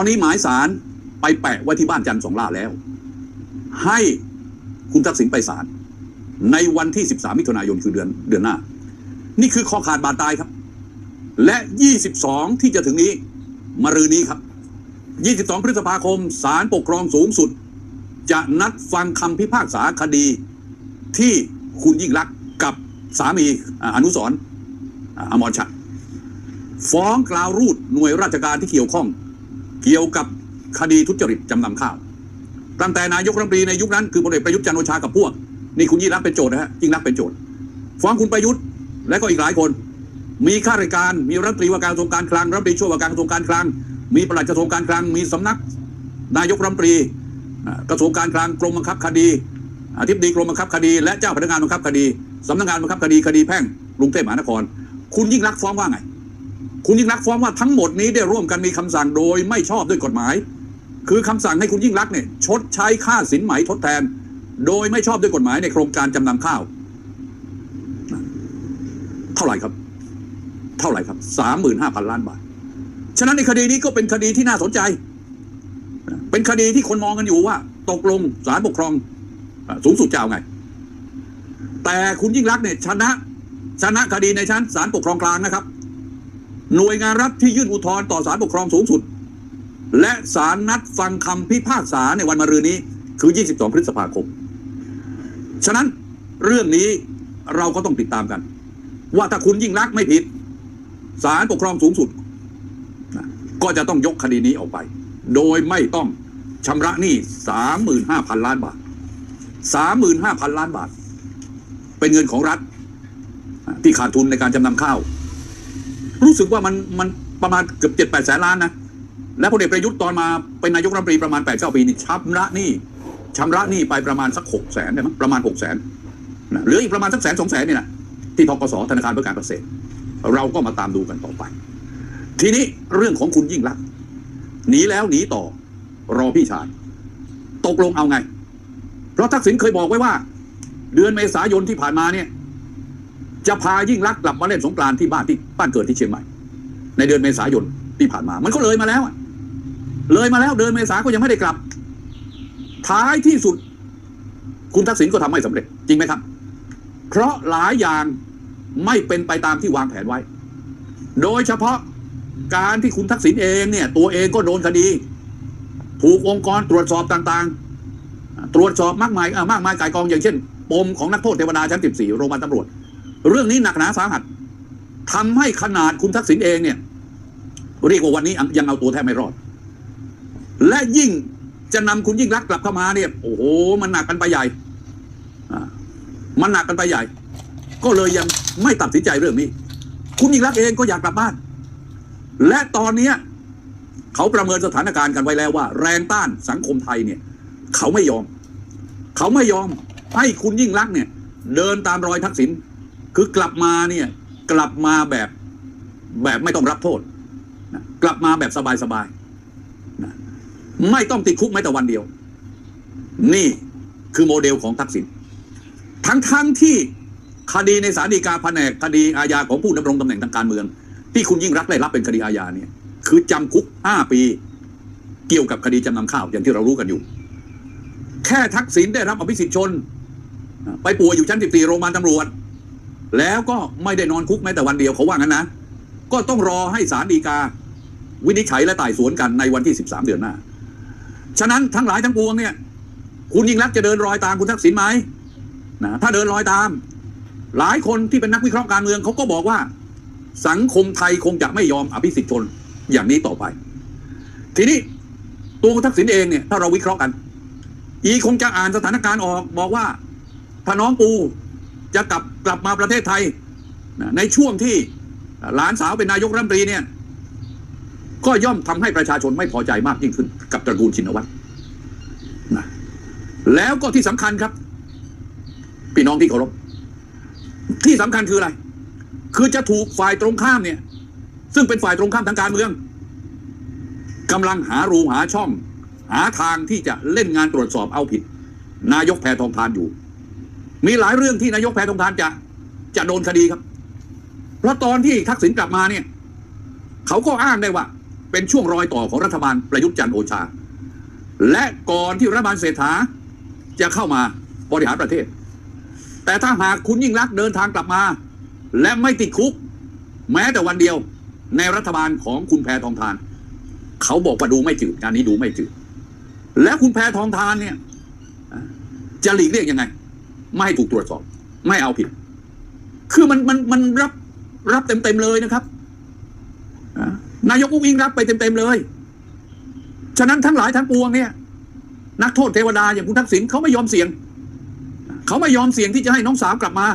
ตอนนี้หมายสารไปแปะไว้ที่บ้านจันทร์สองล่าแล้ว ให้คุณทักษิณไปศาลในวันที่ 13 มิถุนายนคือเดือนเดือนหน้า นี่คือคอขาดบาดตายครับ และ 22 ที่จะถึงนี้มรืนนี้ครับ 22 พฤษภาคมศาลปกครองสูงสุด จะนัดฟังคำพิพากษาคดีที่คุณยิ่งลักษณ์กับสามีอนุสรณ์อ่าอมรชัดฟ้องกล่าวรูดหน่วยราชการที่เกี่ยวข้อง เกี่ยวกับคดีทุจริตจำนำข้าว ตั้งแต่นายกรัฐมนตรีในยุคนั้นคือพลเอกประยุทธ์จันโอชากับพวก นี่คุณยิ่งรักเป็นโจทย์นะฮะยิ่งรักเป็นโจทย์ฟ้องคุณประยุทธ์และก็อีกหลายคน มีข้าราชการมีรัฐมนตรีว่าการกระทรวงการคลังรัฐมนตรีช่วยว่าการกระทรวงการคลัง มีปลัดกระทรวงการคลัง มีสำนัก นายกรัฐมนตรีกระทรวงการคลังกรมบังคับคดีอธิบดีกรมบังคับคดี และเจ้าพนักงานบังคับคดีสำนักงานบังคับคดีคดีแพ่งกรุงเทพมหานคร คุณยิ่งรักฟ้องว่าไง คุณยิ่งรักษณ์ฟ้องว่าทั้งหมดนี้ได้ร่วมกันมีคำสั่งโดยไม่ชอบด้วยกฎหมาย คือคำสั่งให้คุณยิ่งรักษณ์เนี่ยชดใช้ค่าสินไหมทดแทน โดยไม่ชอบด้วยกฎหมายในโครงการจำนำข้าว เท่าไหร่ครับ เท่าไหร่ครับสามหมื่นห้าพันล้านบาท ฉะนั้นในคดีนี้ก็เป็นคดีที่น่าสนใจ เป็นคดีที่คนมองกันอยู่ว่า ตกลงศาลปกครองสูงสุดจะเอาไง แต่คุณยิ่งรักษณ์เนี่ยชนะ ชนะคดีในชั้นศาลปกครองกลางนะครับ หน่วยงานรัฐที่ยื่นอุทธรณ์ต่อศาลปกครองสูงสุด และศาลนัดฟังคำพิพากษาในวันมะรืนนี้คือ 22 พฤษภาคม ฉะนั้นเรื่องนี้เราก็ต้องติดตามกัน ว่าถ้าคุณยิ่งรักไม่ผิดศาลปกครองสูงสุด ก็จะต้องยกคดีนี้ออกไป โดยไม่ต้องชำระหนี้ 35,000 ล้านบาท 35,000 ล้านบาท เป็นเงินของรัฐที่ขาดทุนในการจำนำข้าว รู้สึกว่ามันมันประมาณเกือบเจ็ดแปดแสนล้านนะและพลเอกประยุทธ์ตอนมาเป็นนายกรัฐมนตรีประมาณแปดเก้าปีนี่ชำระหนี้ชำระหนี้ไปประมาณสักหกแสนได้มั้งประมาณหกแสนนะเหลืออีกประมาณสักแสนสองแสนนี่แหละที่ทกสธนาคารเพื่อการเกษตร เราก็มาตามดูกันต่อไป ทีนี้เรื่องของคุณยิ่งรักษณ์หนีแล้วหนีต่อรอพี่ชายตกลงเอาไง เพราะทักษิณเคยบอกไว้ว่า เดือนเมษายนที่ผ่านมาเนี่ย จะพายิ่งรักกลับมาเล่นสงกรานที่บ้านที่บ้านเกิดที่เชียงใหม่ ในเดือนเมษายนที่ผ่านมา มันก็เลยมาแล้วเลยมาแล้วเดือนเมษาก็ยังไม่ได้กลับ ท้ายที่สุด คุณทักษิณก็ทำไม่สำเร็จจริงไหมครับ เพราะหลายอย่างไม่เป็นไปตามที่วางแผนไว้ โดยเฉพาะการที่คุณทักษิณเองเนี่ย ตัวเองก็โดนคดี ถูกองค์กรตรวจสอบต่างๆ ตรวจสอบมากมายมากมายกายกองอย่างเช่น ปมของนักโทษเทวดาชั้น 14 โรงพยาบาลตำรวจ เรื่องนี้หนักหนาสาหัสทำให้ขนาดคุณทักษิณเองเนี่ย เรียกว่าวันนี้ยังเอาตัวแทบไม่รอด และยิ่งจะนำคุณยิ่งรักกลับเข้ามาเนี่ย โอ้โห มันหนักกันไปใหญ่อ่ามันหนักกันไปใหญ่ ก็เลยยังไม่ตัดสินใจเรื่องนี้ คุณยิ่งรักเองก็อยากกลับบ้าน และตอนเนี้ยเขาประเมินสถานการณ์กันไว้แล้วว่า แรงต้านสังคมไทยเนี่ย เขาไม่ยอม เขาไม่ยอมให้คุณยิ่งรักเนี่ย เดินตามรอยทักษิณ คือกลับมาเนี่ยกลับมาแบบแบบไม่ต้องรับโทษนะกลับมาแบบสบายๆนะไม่ต้องติดคุกแม้แต่วันเดียว นี่คือโมเดลของทักษิณทั้งทั้งๆที่คดีในศาลฎีกาแผนกคดีอาญาของผู้ดำรงตำแหน่งทางการเมือง ที่คุณยิ่งรักได้รับเป็นคดีอาญาเนี่ยคือจำคุก 5 ปี เกี่ยวกับคดีจำนำข้าวอย่างที่เรารู้กันอยู่ แค่ทักษิณได้รับอภิสิทธิชน ไปป่วยอยู่ชั้น 14 โรงพยาบาลตำรวจ แล้วก็ไม่ได้นอนคุกแม้แต่วันเดียวเขาว่างั้นนะ ก็ต้องรอให้ศาลฎีกา วินิจฉัยและไต่สวนกันในวันที่ 13 เดือนหน้า ฉะนั้นทั้งหลายทั้งปวงเนี่ย คุณยิ่งรักษณ์จะเดินรอยตามคุณทักษิณไหมนะถ้าเดินรอยตาม หลายคนที่เป็นนักวิเคราะห์การเมืองเขาก็บอกว่า สังคมไทยคงจะไม่ยอมอภิสิทธิชนอย่างนี้ต่อไป ทีนี้ตัวคุณทักษิณเองเนี่ยถ้าเราวิเคราะห์กัน อีคงจะอ่านสถานการณ์ออกบอกว่าถ้าน้องปู จะกลับกลับมาประเทศไทย ในช่วงที่หลานสาวเป็นนายกรัฐมนตรีเนี่ย ก็ย่อมทำให้ประชาชนไม่พอใจมากยิ่งขึ้นกับตระกูลชินวัตรนะแล้วก็ที่สำคัญครับ พี่น้องที่เคารพที่สำคัญคืออะไร คือจะถูกฝ่ายตรงข้ามเนี่ย ซึ่งเป็นฝ่ายตรงข้ามทางการเมืองกำลังหารูหาช่อง หาทางที่จะเล่นงานตรวจสอบเอาผิด นายกแพทองทานอยู่ มีหลายเรื่องที่นายกแพทองทานจะจะโดนคดีครับ เพราะตอนที่ทักษิณกลับมาเนี่ย เขาก็อ้างได้ว่า เป็นช่วงรอยต่อของรัฐบาลประยุทธ์จันทร์โอชา และก่อนที่รัฐบาลเศรษฐาจะเข้ามาบริหารประเทศ แต่ถ้าหากคุณยิ่งรักเดินทางกลับมา และไม่ติดคุก แม้แต่วันเดียวในรัฐบาลของคุณแพทองทาน เขาบอกว่าดูไม่จืดงานนี้ดูไม่จืดและคุณแพทองทานเนี่ย จะหลีกเลี่ยงยังไง ไม่ให้ถูกตรวจสอบ ไม่เอาผิด คือมันมันมันรับรับเต็มเต็มเลยนะครับนายกอุ้งอิงรับไปเต็มเต็มเลย ฉะนั้นทั้งหลายทั้งปวงเนี่ย นักโทษเทวดาอย่างคุณทักษิณเขาไม่ยอมเสี่ยง เขาไม่ยอมเสี่ยงที่จะให้น้องสาวกลับมา